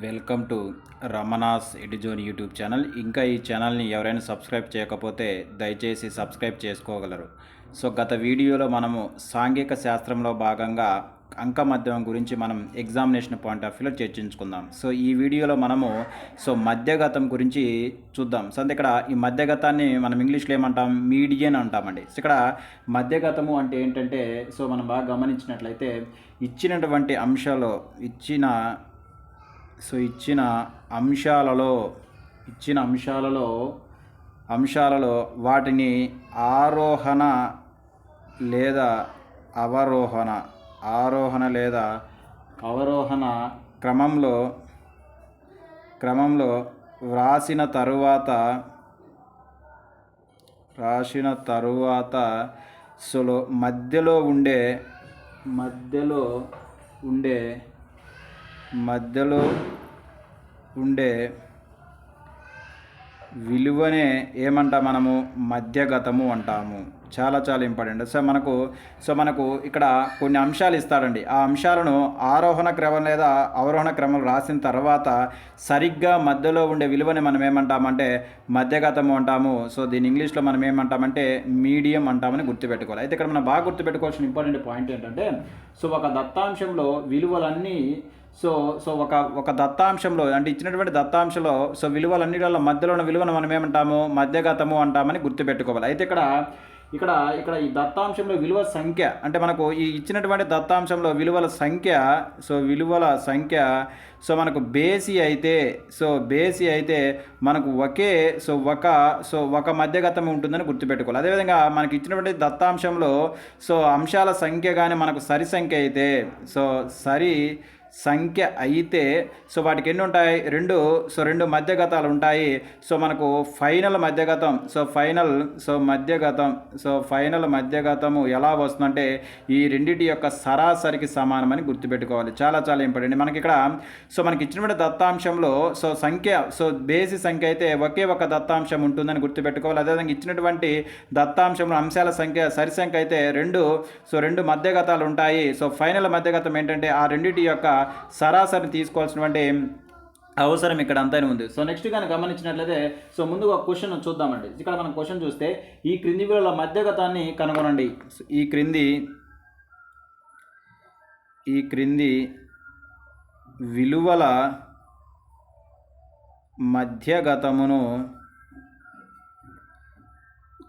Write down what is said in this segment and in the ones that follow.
Welcome to Ramana's ఎడిజోన్ YouTube channel. ఇంకా ఈ ఛానల్ని ఎవరైనా సబ్స్క్రైబ్ చేయకపోతే దయచేసి సబ్స్క్రైబ్ చేసుకోగలరు. సో గత వీడియోలో మనము సాంఘిక శాస్త్రంలో భాగంగా అంక మధ్యమం గురించి మనం ఎగ్జామినేషన్ పాయింట్ ఆఫ్ వ్యూలో చర్చించుకుందాం. సో ఈ వీడియోలో మనము సో మధ్యగతం గురించి చూద్దాం. సో అంటే ఇక్కడ ఈ మధ్యగతాన్ని మనం ఇంగ్లీష్లో ఏమంటాం? మీడియన్ అంటామండి. సో ఇక్కడ మధ్యగతము అంటే ఏంటంటే సో మనం బాగా గమనించినట్లయితే ఇచ్చినటువంటి అంశాలు ఇచ్చిన సో ఇచ్చిన అంశాలలో ఇచ్చిన అంశాలలో అంశాలలో వాటిని ఆరోహణ లేదా అవరోహణ ఆరోహణ లేదా అవరోహణ క్రమంలో క్రమంలో వ్రాసిన తరువాత రాసిన తరువాత సో మధ్యలో ఉండే మధ్యలో ఉండే మధ్యలో ఉండే విలువనే ఏమంటా మనము? మధ్యగతము అంటాము. చాలా చాలా ఇంపార్టెంట్. సో మనకు సో మనకు ఇక్కడ కొన్ని అంశాలు ఇస్తాడండి. ఆ అంశాలను ఆరోహణ క్రమం లేదా అవరోహణ క్రమం రాసిన తర్వాత సరిగ్గా మధ్యలో ఉండే విలువని మనం ఏమంటామంటే మధ్యగతము అంటాము. సో దీని ఇంగ్లీష్లో మనం ఏమంటామంటే మీడియం అంటామని గుర్తుపెట్టుకోవాలి. అయితే ఇక్కడ మనం బాగా గుర్తుపెట్టుకోవాల్సిన ఇంపార్టెంట్ పాయింట్ ఏంటంటే సో ఒక దత్తాంశంలో విలువలన్నీ సో సో ఒక ఒక దత్తాంశంలో అంటే ఇచ్చినటువంటి దత్తాంశంలో సో విలువలన్నిటిలో మధ్యలో ఉన్న విలువను మనం ఏమంటాము? మధ్యగతము అంటామని గుర్తుపెట్టుకోవాలి. అయితే ఇక్కడ ఇక్కడ ఇక్కడ ఈ దత్తాంశంలో విలువ సంఖ్య అంటే మనకు ఈ ఇచ్చినటువంటి దత్తాంశంలో విలువల సంఖ్య సో విలువల సంఖ్య సో మనకు బేసి అయితే సో బేసి అయితే మనకు ఒకే సో ఒక సో ఒక మధ్యగతం ఉంటుందని గుర్తుపెట్టుకోవాలి. అదేవిధంగా మనకి ఇచ్చినటువంటి దత్తాంశంలో సో అంశాల సంఖ్య కానీ మనకు సరి సంఖ్య అయితే సో సరి సంఖ్య అయితే సో వాటికి ఎన్ని ఉంటాయి రెండు. సో రెండు మధ్యగతాలు ఉంటాయి. సో మనకు ఫైనల్ మధ్యగతం సో ఫైనల్ సో మధ్యగతం సో ఫైనల్ మధ్యగతము ఎలా వస్తుందంటే ఈ రెండింటి యొక్క సరాసరికి సమానమని గుర్తుపెట్టుకోవాలి. చాలా చాలా ఇంపార్టెంట్. మనకి ఇక్కడ సో మనకి ఇచ్చినటువంటి దత్తాంశంలో సో సంఖ్య సో బేసి సంఖ్య అయితే ఒకే ఒక దత్తాంశం ఉంటుందని గుర్తుపెట్టుకోవాలి. అదేవిధంగా ఇచ్చినటువంటి దత్తాంశంలో అంశాల సంఖ్య సరి సంఖ్య అయితే రెండు. సో రెండు మధ్యగతాలు ఉంటాయి. సో ఫైనల్ మధ్యగతం ఏంటంటే ఆ రెండింటి యొక్క సరాసరి తీసుకోవాల్సినటువంటి అవసరం ఇక్కడ అంతైనా ఉంది. సో నెక్స్ట్ కానీ గమనించినట్లయితే సో ముందుగా ఒక క్వశ్చన్ చూద్దామండి. ఇక్కడ మనం క్వశ్చన్ చూస్తే ఈ క్రింది విలువల మధ్యగతాన్ని కనుగొనండి. ఈ క్రింది ఈ క్రింది విలువల మధ్యగతమును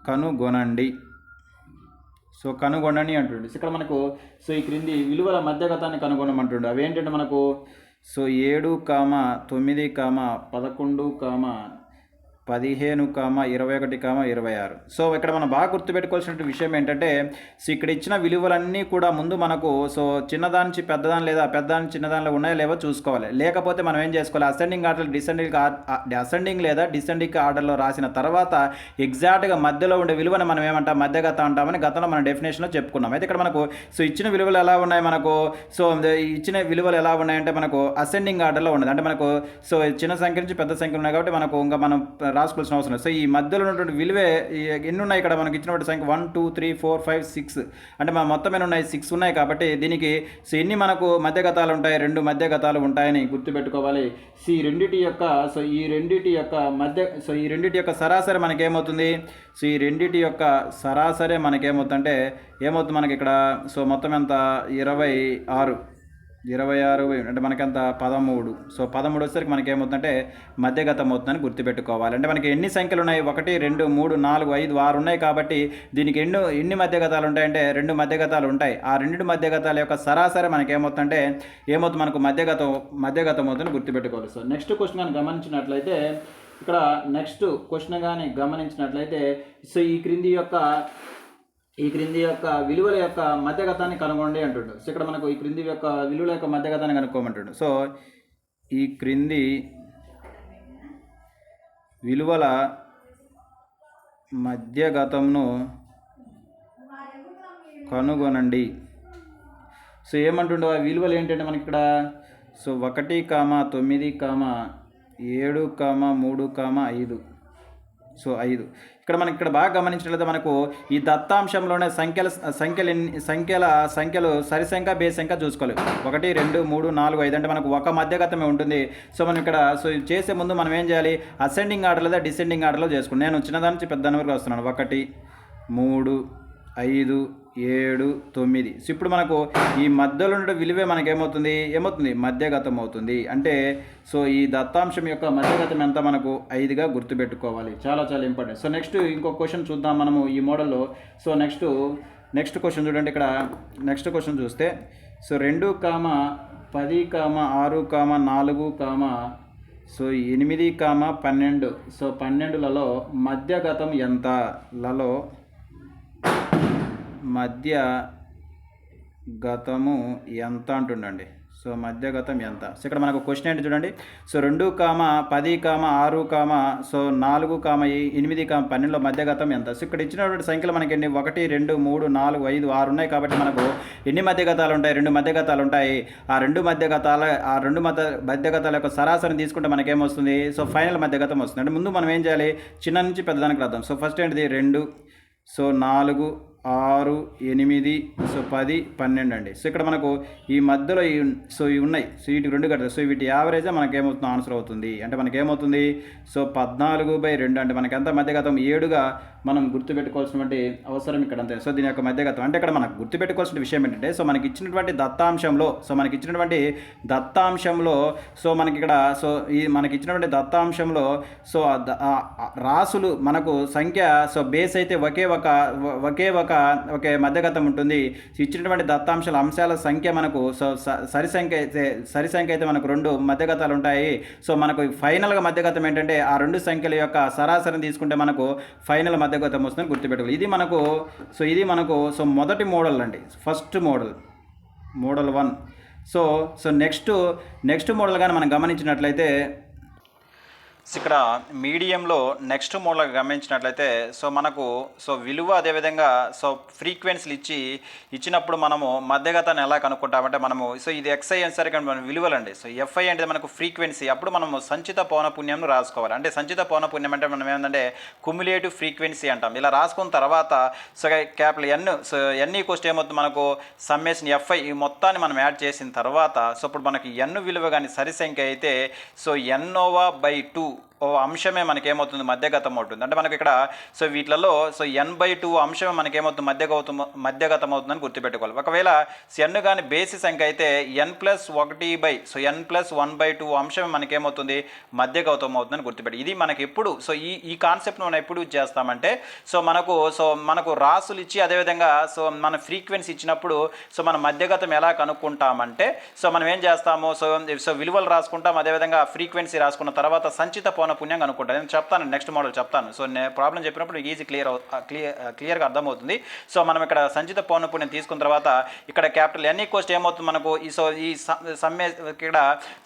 కనుగొనండి. సో కనుగొనని అంటుండే. ఇక్కడ మనకు సో ఈ క్రింది విలువల మధ్యగతాన్ని కనుగొనమంటుండే. అవి ఏంటంటే మనకు సో ఏడు కామ తొమ్మిది కామ పదకొండు కామ పదిహేను కామ ఇరవై ఒకటి కామ ఇరవై ఆరు. సో ఇక్కడ మనం బాగా గుర్తుపెట్టుకోవాల్సిన విషయం ఏంటంటే సో ఇక్కడ ఇచ్చిన విలువలన్నీ కూడా ముందు మనకు సో చిన్నదాని నుంచి పెద్దదాని లేదా పెద్దదాని చిన్నదానిలో ఉన్నాయో లేవో చూసుకోవాలి. లేకపోతే మనం ఏం చేసుకోవాలి? అసెండింగ్ ఆర్డర్ డిసెండింగ్ అసెండింగ్ లేదా డిసెండింగ్ ఆర్డర్లో రాసిన తర్వాత ఎగ్జాక్ట్గా మధ్యలో ఉండే విలువను మనం ఏమంటాం? మధ్యగత అంటామని గతంలో మన డెఫినేషన్లో చెప్పుకున్నాం. అయితే ఇక్కడ మనకు సో ఇచ్చిన విలువలు ఎలా ఉన్నాయి మనకు? సో ఇచ్చిన విలువలు ఎలా ఉన్నాయంటే మనకు అసెండింగ్ ఆర్డర్లో ఉన్నది. అంటే మనకు సో చిన్న సంఖ్య నుంచి పెద్ద సంఖ్య ఉన్నాయి కాబట్టి మనకు ఇంకా మనం రాసుకోవాల్సిన అవసరం సో ఈ మధ్యలో ఉన్నటువంటి విలువే ఎన్ని ఉన్నాయి ఇక్కడ మనకి ఇచ్చినటువంటి సంఖ్య one two three four five six. అంటే మన మొత్తం ఎన్ని ఉన్నాయి? సిక్స్ ఉన్నాయి కాబట్టి దీనికి సో ఎన్ని మనకు మధ్యగతాలు ఉంటాయి? రెండు మధ్యగతాలు ఉంటాయని గుర్తుపెట్టుకోవాలి. సో ఈ రెండిటి యొక్క సో ఈ రెండిటి యొక్క మధ్య సో ఈ రెండిటి యొక్క సరాసరి మనకేమవుతుంది? సో ఈ రెండిటి యొక్క సరాసరి మనకేమవుతుందంటే ఏమవుతుంది మనకి ఇక్కడ? సో మొత్తం ఎంత? ఇరవై ఆరు. ఇరవై ఆరు అంటే మనకంత పదమూడు. సో పదమూడు వచ్చేసరికి మనకి ఏమవుతుందంటే మధ్యగతం అవుతుందని గుర్తుపెట్టుకోవాలి. అంటే మనకి ఎన్ని సంఖ్యలు ఉన్నాయి ఒకటి రెండు మూడు నాలుగు ఐదు ఆరు ఉన్నాయి కాబట్టి దీనికి ఎన్నో ఎన్ని మధ్యగతాలు ఉంటాయంటే రెండు మధ్యగతాలు ఉంటాయి. ఆ రెండు మధ్యగతాల యొక్క సరాసరి మనకి ఏమవుతుందంటే ఏమవుతుంది? మనకు మధ్యగతం మధ్యగతం అవుతుందని గుర్తుపెట్టుకోవాలి. సో నెక్స్ట్ క్వశ్చన్ కానీ గమనించినట్లయితే ఇక్కడ నెక్స్ట్ క్వశ్చన్ కానీ గమనించినట్లయితే సో ఈ క్రింది యొక్క ఈ క్రింది యొక్క విలువల యొక్క మధ్యగతాన్ని కనుగొండి అంటుండు. సో ఇక్కడ మనకు ఈ క్రింది యొక్క విలువల యొక్క మధ్యగతాన్ని కనుక్కోమంటుండు. సో ఈ క్రింది విలువల మధ్యగతంను కనుగొనండి. సో ఏమంటుండో? ఆ విలువలు ఏంటంటే మనకి ఇక్కడ సో ఒకటి కామ తొమ్మిది కామ ఏడు కామ మూడు కామ ఐదు. సో ఐదు. ఇక్కడ మనకి ఇక్కడ బాగా గమనించినట్లయితే మనకు ఈ దత్తాంశంలోనే సంఖ్యల సంఖ్యలు ఎన్ని సంఖ్యల సంఖ్యలు సరి సంఖ్య బేస్ సంఖ్య చూసుకోవాలి ఒకటి రెండు మూడు నాలుగు ఐదు అంటే మనకు ఒక మధ్యగతమే ఉంటుంది. సో మనం ఇక్కడ సో చేసే ముందు మనం ఏం చేయాలి? అసెండింగ్ ఆర్డర్ లేదా డిసెండింగ్ ఆర్డర్లో చేసుకుంటాం. నేను చిన్నదాని నుంచి పెద్ద వరకు వస్తున్నాను ఒకటి మూడు ఐదు ఏడు తొమ్మిది. సో ఇప్పుడు మనకు ఈ మధ్యలో ఉండే విలువే మనకేమవుతుంది? ఏమవుతుంది ఏమవుతుంది? మధ్యగతం అవుతుంది. అంటే సో ఈ దత్తాంశం యొక్క మధ్యగతం ఎంత మనకు? ఐదుగా గుర్తుపెట్టుకోవాలి. చాలా చాలా ఇంపార్టెంట్. సో నెక్స్ట్ ఇంకో క్వశ్చన్ చూద్దాం మనము ఈ మోడల్లో. సో నెక్స్ట్ నెక్స్ట్ క్వశ్చన్ చూడండి ఇక్కడ. నెక్స్ట్ క్వశ్చన్ చూస్తే సో రెండు కామ పది కామ ఆరు కామ నాలుగు కామ సో ఎనిమిది కామ పన్నెండు. సో పన్నెండులలో మధ్యగతం ఎంత? లలో మధ్య గతము ఎంత అంటుండండి? సో మధ్య గతం ఎంత? సో ఇక్కడ మనకు క్వశ్చన్ ఏంటి చూడండి. సో రెండు కామ పది కామ ఆరు కామ సో నాలుగు కామ ఎనిమిది కామ పన్నెండులో మధ్యగతం ఎంత? సో ఇక్కడ ఇచ్చినటువంటి సంఖ్యలు మనకి ఎన్ని? ఒకటి రెండు మూడు నాలుగు ఐదు ఆరు ఉన్నాయి కాబట్టి మనకు ఎన్ని మధ్యగతాలు ఉంటాయి? రెండు మధ్య గతాలు ఉంటాయి. ఆ రెండు మధ్య గతాల ఆ రెండు మధ్య గతాల యొక్క సరాసరిని తీసుకుంటే మనకేమొస్తుంది? సో ఫైనల్ మధ్య గతం వస్తుంది. అంటే ముందు మనం ఏం చేయాలి? చిన్న నుంచి పెద్దదానికి రాద్దాం. సో ఫస్ట్ ఏంటిది? రెండు సో నాలుగు ఆరు ఎనిమిది సో పది పన్నెండు అండి సో ఇక్కడ మనకు ఈ మధ్యలో ఈ సో ఇవి ఉన్నాయి. సో వీటికి రెండు కడతాయి. సో వీటి యావరేజ్ మనకి ఏమవుతుంది ఆన్సర్ అవుతుంది. అంటే మనకి ఏమవుతుంది సో పద్నాలుగు బై రెండు అంటే మనకి ఎంత మధ్యగతం? ఏడుగా మనం గుర్తుపెట్టుకోవాల్సినటువంటి అవసరం ఇక్కడ అంతే సో దీని యొక్క మధ్యగతం. అంటే ఇక్కడ మనకు గుర్తుపెట్టుకోవాల్సిన విషయం ఏంటంటే సో మనకి ఇచ్చినటువంటి దత్తాంశంలో సో మనకి ఇచ్చినటువంటి దత్తాంశంలో సో మనకి ఇక్కడ సో ఈ మనకి ఇచ్చినటువంటి దత్తాంశంలో సో రాసులు మనకు సంఖ్య సో బేస్ అయితే ఒకే ఒక ఒకే ఒక ఒకే మధ్యగతం ఉంటుంది. ఇచ్చినటువంటి దత్తాంశాల అంశాల సంఖ్య మనకు సో సరి సంఖ్య అయితే సరి సంఖ్య అయితే మనకు రెండు మధ్యగతాలు ఉంటాయి. సో మనకు ఫైనల్గా మధ్యగతం ఏంటంటే ఆ రెండు సంఖ్యల యొక్క సరాసరిని తీసుకుంటే మనకు ఫైనల్ మధ్యగతం వస్తుందని గుర్తుపెట్టుకోవాలి. ఇది మనకు సో ఇది మనకు సో మొదటి మోడల్ అండి. First model model one. So so next next model కానీ మనం గమనించినట్లయితే ఇక్కడ మీడియంలో నెక్స్ట్ మోడల్ గమనించినట్లయితే సో మనకు సో విలువ అదేవిధంగా సో ఫ్రీక్వెన్సీలు ఇచ్చి ఇచ్చినప్పుడు మనము మధ్యగతాన్ని ఎలా కనుక్కుంటామంటే మనము సో ఇది ఎక్స్ఐ అనేసరికి మన విలువలండి. సో ఎఫ్ఐ అంటే మనకు ఫ్రీక్వెన్సీ అప్పుడు మనము సంచిత పౌనపుణ్యంను రాసుకోవాలి. అంటే సంచిత పౌనపుణ్యం అంటే మనం ఏంటంటే కుమ్యులేటివ్ ఫ్రీక్వెన్సీ అంటాం. ఇలా రాసుకున్న తర్వాత so capital N so N ఈక్వస్ట్ ఏమవుతుంది మనకు? సమ్మేషన్ ఎఫ్ఐ ఈ మొత్తాన్ని మనం యాడ్ చేసిన తర్వాత సో ఇప్పుడు మనకి ఎన్ విలువ కానీ సరి సంఖ్య అయితే so n over by two అంశమే మనకి ఏమవుతుంది మధ్యగతం అవుతుంది. అంటే మనకి ఇక్కడ సో వీటిలలో సో ఎన్ బై టూ అంశమే మనకి ఏమవుతుంది మధ్యగతం మధ్యగతం అవుతుందని గుర్తుపెట్టుకోవాలి. ఒకవేళ ఎన్ కానీ బేసి సంఖ్య అయితే ఎన్ ప్లస్ ఒకటి by so N plus one by two అంశం మనకేమవుతుంది? మధ్యగతం అవుతుందని గుర్తుపెట్టి. ఇది మనకి ఎప్పుడు సో ఈ ఈ కాన్సెప్ట్ మనం ఎప్పుడు యూజ్ చేస్తామంటే సో మనకు సో మనకు రాసులు ఇచ్చి అదేవిధంగా సో మన ఫ్రీక్వెన్సీ ఇచ్చినప్పుడు సో మన మధ్యగతం ఎలా కనుక్కుంటామంటే సో మనం ఏం చేస్తాము? సో సో విలువలు రాసుకుంటాం అదేవిధంగా ఫ్రీక్వెన్సీ రాసుకున్న తర్వాత సంచిత పుణ్యం కనిపించండి నేను చెప్తాను నెక్స్ట్ మోడల్ చెప్తాను. సో నేను ప్రాబ్లం చెప్పినప్పుడు ఈజీ క్లియర్ క్లియర్ క్లియర్గా అర్థమవుతుంది. సో మనం ఇక్కడ సంచిత పౌనపుణ్యం తీసుకున్న తర్వాత ఇక్కడ క్యాపిటల్ ఎన్ ఈక్వస్ట్ ఏమవుతుంది మనకు? ఈ సో ఈ సమ్మె సమ్మే ఇక్కడ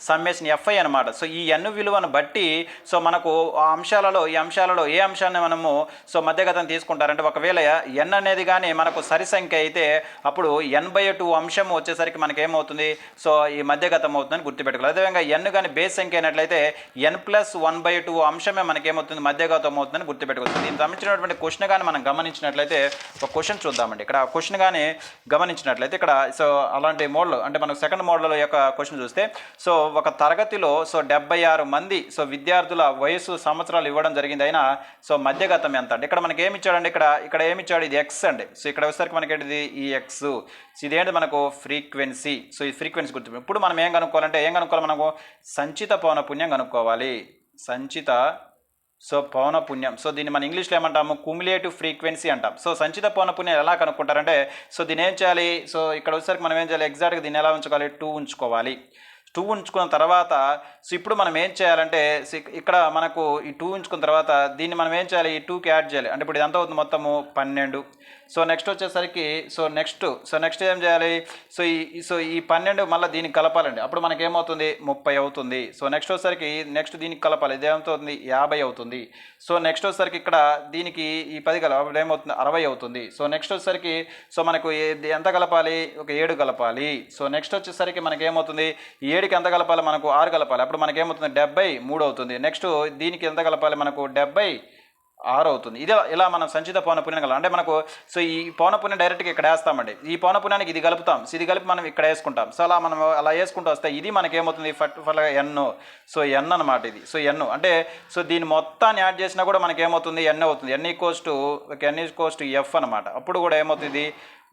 సమ్మేషన్ ఎఫ్ఐ అనమాట సో ఈ ఎన్ విలువను బట్టి సో మనకు ఆ అంశాలలో ఈ అంశాలలో ఏ అంశాన్ని మనము సో మధ్యగతం తీసుకుంటారంటే ఒకవేళ ఎన్ అనేది కానీ మనకు సరి సంఖ్య అయితే అప్పుడు ఎన్ బై టూ అంశం వచ్చేసరికి మనకి ఏమవుతుంది సో ఈ మధ్యగతం అవుతుందని గుర్తుపెట్టుకోవాలి. అదేవిధంగా ఎన్ కానీ బేస్ సంఖ్య అయినట్లయితే N plus one by two అంశమే మనకేమవుతుంది? మధ్యగతం అవుతుందని గుర్తుపెట్టుకోవచ్చు దీనికి సంబంధించినటువంటి క్వశ్చన్ కానీ మనం గమనించినట్లయితే ఒక క్వశ్చన్ చూద్దామండి. ఇక్కడ క్వశ్చన్ కానీ గమనించినట్లయితే ఇక్కడ సో అలాంటి మోడల్ అంటే మనకు సెకండ్ మోడల్ యొక్క క్వశ్చన్ చూస్తే సో ఒక తరగతిలో సో డెబ్బై ఆరు మంది సో విద్యార్థుల వయసు సంవత్సరాలు ఇవ్వడం జరిగింది. అయినా సో మధ్యగతం ఎంత అండి? ఇక్కడ మనకి ఏమి ఇచ్చాడండి ఇక్కడ ఇక్కడ ఏమి ఇచ్చాడు ఇది ఎక్స్ అండి. సో ఇక్కడ వచ్చేసరికి మనకి ఏంటిది? ఈ ఎక్స్ సో ఇదేంటి మనకు? ఫ్రీక్వెన్సీ. సో ఈ ఫ్రీక్వెన్సీ గుర్తు. ఇప్పుడు మనం ఏం కనుక్కోవాలంటే ఏం కనుక్కోవాలి మనకు సంచిత పౌన పుణ్యం కనుక్కోవాలి. సంచిత సో పౌనపుణ్యం సో దీన్ని మన ఇంగ్లీష్లో ఏమంటాము? కుమిలేటివ్ ఫ్రీక్వెన్సీ అంటాం. సో సంచిత పౌనపుణ్యం ఎలా కనుక్కుంటారంటే సో దీని ఏం చేయాలి? సో ఇక్కడ వచ్చేసరికి మనం ఏం చేయాలి? ఎగ్జాక్ట్గా దీన్ని ఎలా ఉంచుకోవాలి? టూ ఉంచుకోవాలి. టూ ఉంచుకున్న తర్వాత సో ఇప్పుడు మనం ఏం చేయాలంటే ఇక్కడ మనకు ఈ టూ ఉంచుకున్న తర్వాత దీన్ని మనం ఏం చేయాలి? ఈ టూకి యాడ్ చేయాలి. అంటే ఇప్పుడు ఇది ఎంత అవుతుంది మొత్తము పన్నెండు. సో నెక్స్ట్ వచ్చేసరికి సో నెక్స్ట్ సో నెక్స్ట్ ఏం చేయాలి? సో ఈ సో ఈ పన్నెండు మళ్ళీ దీనికి కలపాలండి. అప్పుడు మనకి ఏమవుతుంది ముప్పై అవుతుంది. సో నెక్స్ట్ వచ్చేసరికి నెక్స్ట్ దీనికి కలపాలి. ఇది ఏమవుతుంది? యాభై అవుతుంది. సో నెక్స్ట్ వచ్చేసరికి ఇక్కడ దీనికి ఈ పది కలపాలి అప్పుడు ఏమవుతుంది? అరవై అవుతుంది. సో నెక్స్ట్ వచ్చేసరికి సో మనకు ఎంత కలపాలి? ఒక ఏడు కలపాలి. సో నెక్స్ట్ వచ్చేసరికి మనకి ఏమవుతుంది ఈ ఏడుకి ఎంత కలపాలి? మనకు ఆరు కలపాలి. అప్పుడు మనకి ఏమవుతుంది డెబ్బై మూడు అవుతుంది. నెక్స్ట్ దీనికి ఎంత కలపాలి? మనకు డెబ్బై ఆరు అవుతుంది ఇది ఇలా మనం సంచిత పౌనపుణ్యం కలం అంటే మనకు సో ఈ పౌనపుణ్యం డైరెక్ట్గా ఇక్కడ వేస్తామండి. ఈ పౌనపుణ్యానికి ఇది కలుపుతాం. సో ఇది కలిపి మనం ఇక్కడ వేసుకుంటాం. సో అలా మనం అలా వేసుకుంటూ వస్తే ఇది మనకి ఏమవుతుంది ఫట్ ఫల ఎన్ సో ఎన్ అనమాట ఇది. సో ఎన్ అంటే సో దీని మొత్తాన్ని యాడ్ చేసినా కూడా మనకి ఏమవుతుంది ఎన్ అవుతుంది. N equals to N equals to F అనమాట అప్పుడు కూడా ఏమవుతుంది?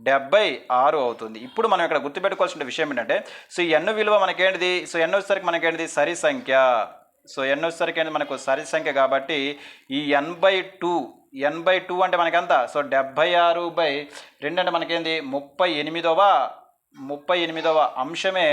డెబ్బై ఆరు అవుతుంది. ఇప్పుడు మనం ఇక్కడ గుర్తుపెట్టుకోవాల్సిన విషయం ఏంటంటే సో ఈ ఎన్ విలువ మనకేంటిది? సో ఎన్ వచ్చేసరికి మనకేంటిది? సరి సంఖ్య. సో ఎన్ వచ్చేసరికి మనకు సరి సంఖ్య కాబట్టి ఈ N by two N by two అంటే మనకెంత? సో డెబ్భై ఆరు బై రెండు అంటే మనకేంది? ముప్పై ఎనిమిదవ ముప్పై ఎనిమిదవ అంశమే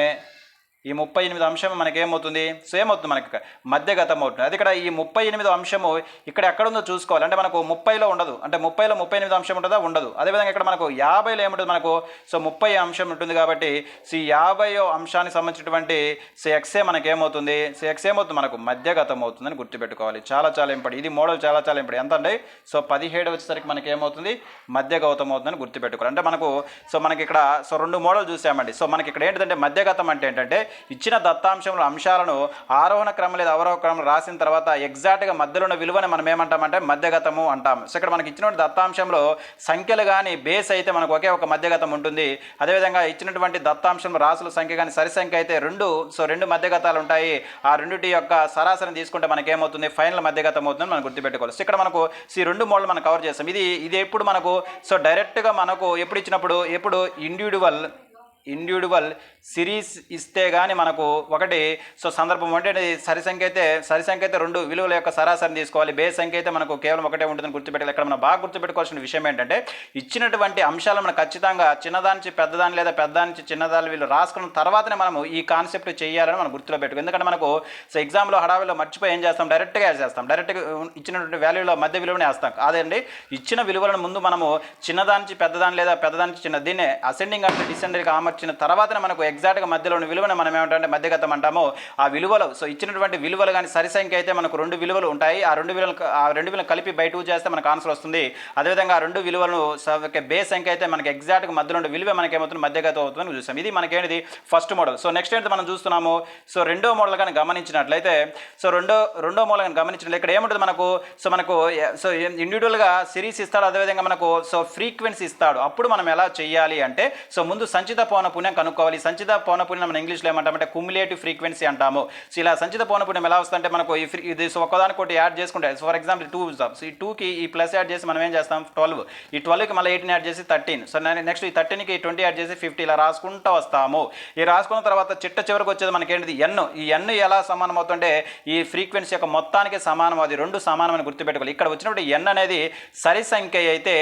ఈ ముప్పై ఎనిమిది అంశం మనకేమవుతుంది? సేమ్ అవుతుంది మనకి మధ్యగతం అవుతుంది అది ఇక్కడ ఈ ముప్పై ఎనిమిది అంశము ఇక్కడ ఎక్కడ ఉందో చూసుకోవాలి. అంటే మనకు ముప్పైలో ఉండదు. అంటే ముప్పైలో ముప్పై ఎనిమిది అంశం ఉంటుందా? ఉండదు. అదేవిధంగా ఇక్కడ మనకు యాభైలో ఏముంటుంది మనకు? సో ముప్పై అంశం ఉంటుంది కాబట్టి సో ఈ యాభై అంశానికి సంబంధించినటువంటి సో ఎక్సే మనకేమవుతుంది? సో ఎక్స్ ఏమవుతుంది మనకు? మధ్యగతం అవుతుందని గుర్తుపెట్టుకోవాలి. చాలా చాలా ఇంపడి ఇది మోడల్ చాలా చాలా ఇంపడి ఎంత అండి? సో పదిహేడు వచ్చేసరికి మనకి ఏమవుతుంది మధ్యగతం అవుతుందని గుర్తుపెట్టుకోవాలి. అంటే మనకు సో మనకి ఇక్కడ సో రెండు మోడల్ చూసామండి. సో మనకి ఇక్కడ ఏంటంటే మధ్యగతం అంటే ఏంటంటే ఇచ్చిన దత్తాంశంలో అంశాలను ఆరోహణ క్రమం లేదా అవరోహణ క్రమం రాసిన తర్వాత ఎగ్జాక్ట్గా మధ్యలో ఉన్న విలువని మనం ఏమంటామంటే మధ్యగతము అంటాం సో ఇక్కడ మనకి ఇచ్చినటువంటి దత్తాంశంలో సంఖ్యలు కానీ బేస్ అయితే మనకు ఒకే ఒక మధ్యగతం ఉంటుంది. అదేవిధంగా ఇచ్చినటువంటి దత్తాంశం రాసుల సంఖ్య కానీ సరి సంఖ్య అయితే రెండు సో రెండు మధ్యగతాలు ఉంటాయి. ఆ రెండింటి యొక్క సరాసరిని తీసుకుంటే మనకి ఏమవుతుంది ఫైనల్ మధ్యగతం అవుతుందని మనం గుర్తుపెట్టుకోవాలి. సో ఇక్కడ మనకు ఈ రెండు మోడల్ మనం కవర్ చేస్తాం. ఇది ఇది ఎప్పుడు మనకు సో డైరెక్ట్గా మనకు ఎప్పుడు ఇచ్చినప్పుడు ఎప్పుడు ఇండివిజువల్ ఇండివిజువల్ సిరీస్ ఇస్తే కానీ మనకు ఒకటి సో సందర్భం అంటే సరి సంఖ్య అయితే సరి సంఖ్య అయితే రెండు విలువల యొక్క సరాసరిని తీసుకోవాలి. బేస్ సంఖ్య అయితే మనకు కేవలం ఒకటే ఉంటుందని గుర్తుపెట్టాలి. ఇక్కడ మనం బాగా గుర్తుపెట్టుకోవాల్సిన విషయం ఏంటంటే ఇచ్చినటువంటి అంశాలు మనం ఖచ్చితంగా చిన్నదానికి పెద్దదాని లేదా పెద్దదానికి చిన్నదాని వీళ్ళు రాసుకున్న తర్వాతనే మనము ఈ కాన్సెప్ట్ చేయాలని మనం గుర్తులో పెట్టుకో. ఎందుకంటే మనకు సో ఎగ్జామ్లో హడావిలో మర్చిపోయి ఏం చేస్తాం? డైరెక్ట్గా వేసేస్తాం. డైరెక్ట్గా ఇచ్చినటువంటి వాల్యూలో మధ్య విలువని వేస్తాం. అదేండి ఇచ్చిన విలువలను ముందు మనము చిన్నదానికి పెద్దదాని లేదా పెద్దదానికి చిన్న దీన్నే అసెండింగ్ అంటే డిసెండింగ్ అమర్చిన తర్వాతనే మనకు ఎగ్జాక్ట్గా మధ్యలో ఉన్న విలువను మనం ఏమంటే మధ్యగతం అంటామో ఆ విలువలు సో ఇచ్చినటువంటి విలువలు కానీ సరి సంఖ్య అయితే మనకు రెండు విలువలు ఉంటాయి. ఆ రెండు విలువలు ఆ రెండు విలువలు కలిపి బయట చేస్తే మనకు ఆన్సర్ వస్తుంది. అదేవిధంగా ఆ రెండు విలువలను బేస్ సంఖ్య అయితే మనకి ఎగ్జాక్ట్గా మధ్యలో ఉండే విలువ మనకి ఏమవుతుంది? మధ్యగతం అవుతుందని చూసాం. ఇది మనకేంటిది? ఫస్ట్ మోడల్ సో నెక్స్ట్ ఏంటి మనం చూస్తున్నాము? సో రెండో మోడల్ కానీ గమనించినట్లయితే సో రెండో రెండో మోడల్ కానీ గమనించినట్లు ఇక్కడ ఏముంటుంది మనకు? సో మనకు సో ఇండివిజువల్గా సిరీస్ ఇస్తాడు అదేవిధంగా మనకు సో ఫ్రీక్వెన్సీ ఇస్తాడు. అప్పుడు మనం ఎలా చేయాలి అంటే సో ముందు సంచిత పౌనపుణ్యం కనుక్కోవాలి. సంచిత పౌనపుణ్యం మనం ఇంగ్లీష్లో ఏమంటామంటే కుమ్యులేటివ్ ఫ్రీక్వెన్సీ అంటాము. సో ఇలా సంచిత పౌనపుణ్యం ఎలా వస్తుందంటే మనకు ఈ ఫ్రీ ఇది ఒకదానికి ఒకటి యాడ్ చేసుకుంటే ఫర్ ఎగ్జాంపుల్ టూ సో ఈ టూకి ఈ ప్లస్ యాడ్ చేసి మనం ఏం చేస్తాం? ట్వెల్వ్ ఈ ట్వెల్వ్కి మళ్ళీ ఎయిటీన్ యాడ్ చేసి థర్టీన్ సో నెక్స్ట్ ఈ థర్టీన్కి ట్వంటీ యాడ్ చేసి ఫిఫ్టీ ఇలా రాసుకుంటూ వస్తాము. ఈ రాసుకున్న తర్వాత చిట్ట చివరికి వచ్చేది మనకి ఏంటిది ఎన్ ఈ ఎన్ ఎలా సమానం అవుతుంటే ఈ ఫ్రీక్వెన్సీ యొక్క మొత్తానికి సమానం అది రెండు సమానమని గుర్తుపెట్టుకోవాలి. ఇక్కడ వచ్చినప్పుడు ఎన్ అనేది సరి సంఖ్య అయితే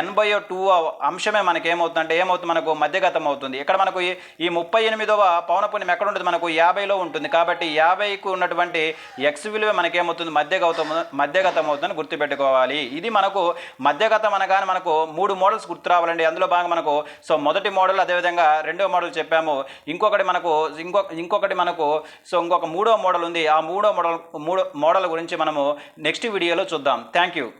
ఎనభై టూ అంశమే మనకి ఏమవుతుందంటే ఏమవుతుంది? మనకు మధ్యగతం అవుతుంది. ఇక్కడ మనకు ఈ- ముప్పై ఎనిమిదవ పౌనపుణ్యం ఎక్కడ ఉంటుంది మనకు యాభైలో ఉంటుంది. కాబట్టి యాభైకు ఉన్నటువంటి ఎక్స్ విలువ మనకేమవుతుంది? మధ్యగతం మధ్యగతం అవుతుందని గుర్తుపెట్టుకోవాలి. ఇది మనకు మధ్యగతం అనగానే మనకు మూడు మోడల్స్ గుర్తు రావాలండి. అందులో భాగంగా మనకు సో మొదటి మోడల్ అదేవిధంగా రెండో మోడల్ చెప్పాము. ఇంకొకటి మనకు ఇంకొక ఇంకొకటి మనకు సో ఇంకొక మూడో మోడల్ ఉంది. ఆ మూడో మోడల్ మూడో మోడల్ గురించి మనము నెక్స్ట్ వీడియోలో చూద్దాం. Thank you